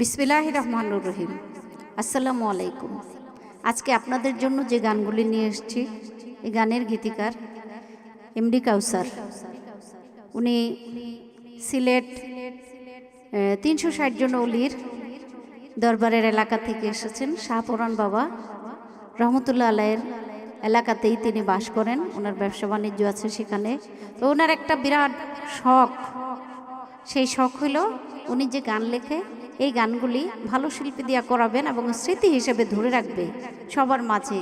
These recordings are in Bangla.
বিসমিল্লাহ রহমানুর রহিম। আসসালামু আলাইকুম। আজকে আপনাদের জন্য যে গানগুলি নিয়ে এসেছি, এই গানের গীতিকার এমডি কাউসার। উনি সিলেট তিনশো ষাট জন অলির দরবারের এলাকা থেকে এসেছেন। শাহপুরান বাবা রহমতুল্লাহ আলাইয়ের এলাকাতেই তিনি বাস করেন। ওনার ব্যবসা বাণিজ্য আছে সেখানে। তো ওনার একটা বিরাট শখ। সেই শখ হলো উনি যে গান লেখে এই গানগুলি ভালো শিল্পী দিয়া করাবেন এবং স্মৃতি হিসেবে ধরে রাখবে সবার মাঝে।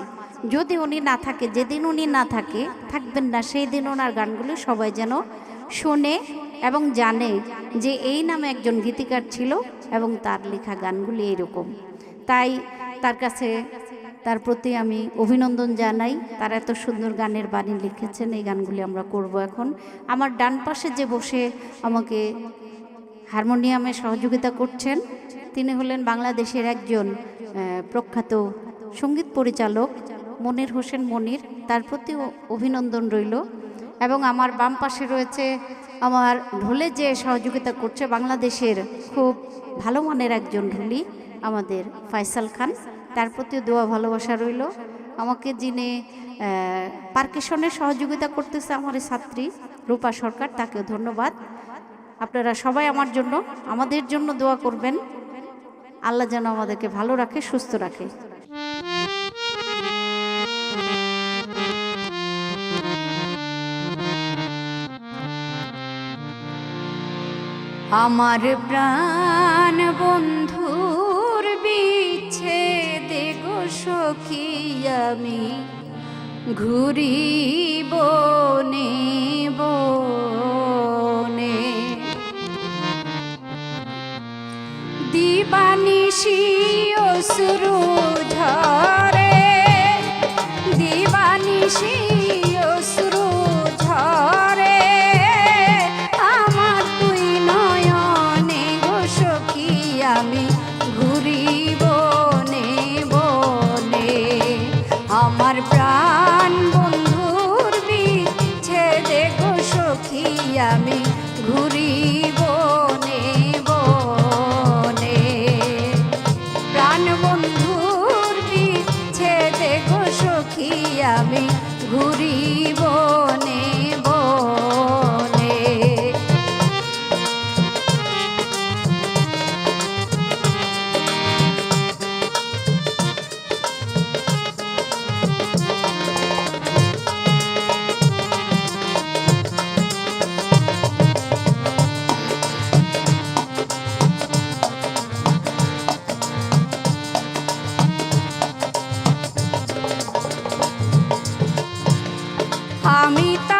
যদি উনি না থাকে, যেদিন উনি না থাকে, থাকবেন না, সেই দিন ওনার গানগুলি সবাই যেন শোনে এবং জানে যে এই নামে একজন গীতিকার ছিল এবং তার লেখা গানগুলি এইরকম। তাই তার কাছে, তার প্রতি আমি অভিনন্দন জানাই। তার এত সুন্দর গানের বাণী লিখেছেন, এই গানগুলি আমরা করব এখন। আমার ডান পাশে যে বসে আমাকে হারমোনিয়ামে সহযোগিতা করছেন। তিনি হলেন বাংলাদেশের একজন প্রখ্যাত সংগীত পরিচালক মনির হোসেন মনির। তার প্রতি অভিনন্দন রইল। এবং আমার বাম পাশে রয়েছে আমার ঢোলে যে সহযোগিতা করছে বাংলাদেশের খুব ভালো মানের একজন ঢুলি আমাদের ফয়সাল খান। তার প্রতিও দোয়া ভালোবাসা রইল। আমাকে যিনি পার্কেশনের সহযোগিতা করতেছে আমার ছাত্রী রূপা সরকার, তাকেও ধন্যবাদ। আপনারা সবাই আমার জন্য, আমাদের জন্য দোয়া করবেন। আল্লাহ যেন আমাদেরকে ভালো রাখে, সুস্থ রাখে। আমার প্রাণ বন্ধুর বিচ্ছেদে গো সখী, আমি ঘুরি বনে বনে দিবানিশি অশ্রু ঝরে। দিবানিশি অশ্রু ঝরে। আমার তুই নয়নে গো সখী আমি আমি তারে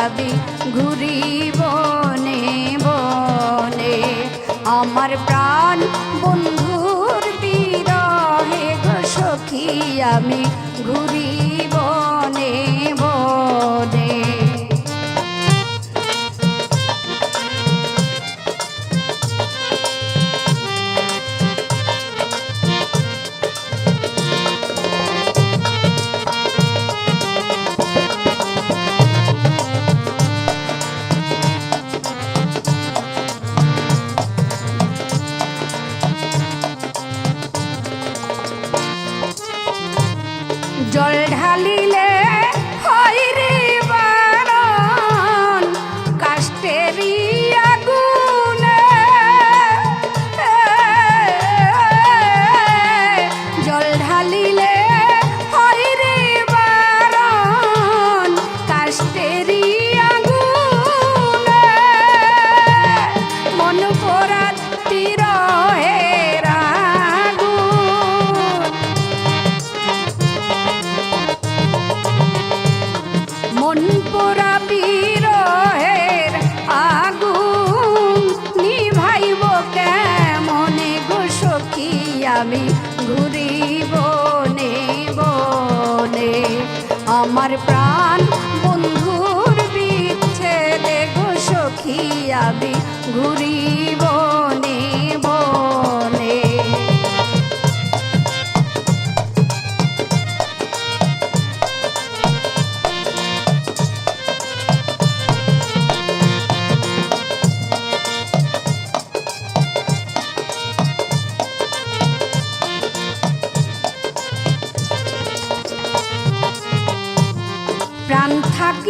যাবি ঘুরি বনে বনে আমার প্রাণ বন্ধুর বিরহে গো সখী আমি ঘুরি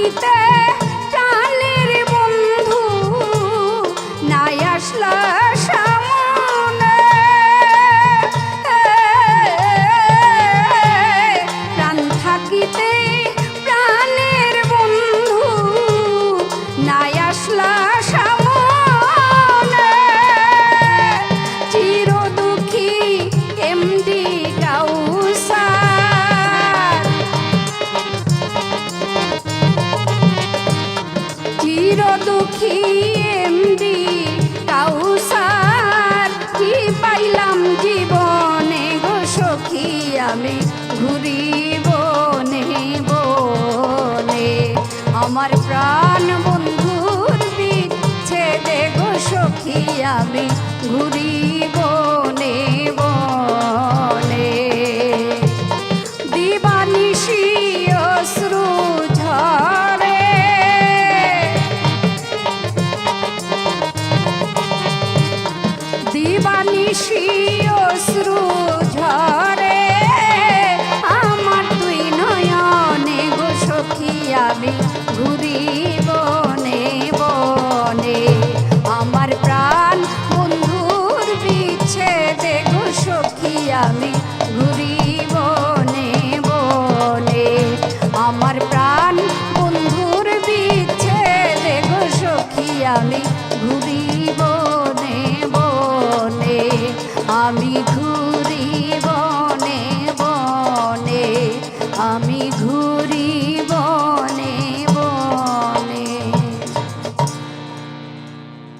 que tem. দুঃখী me.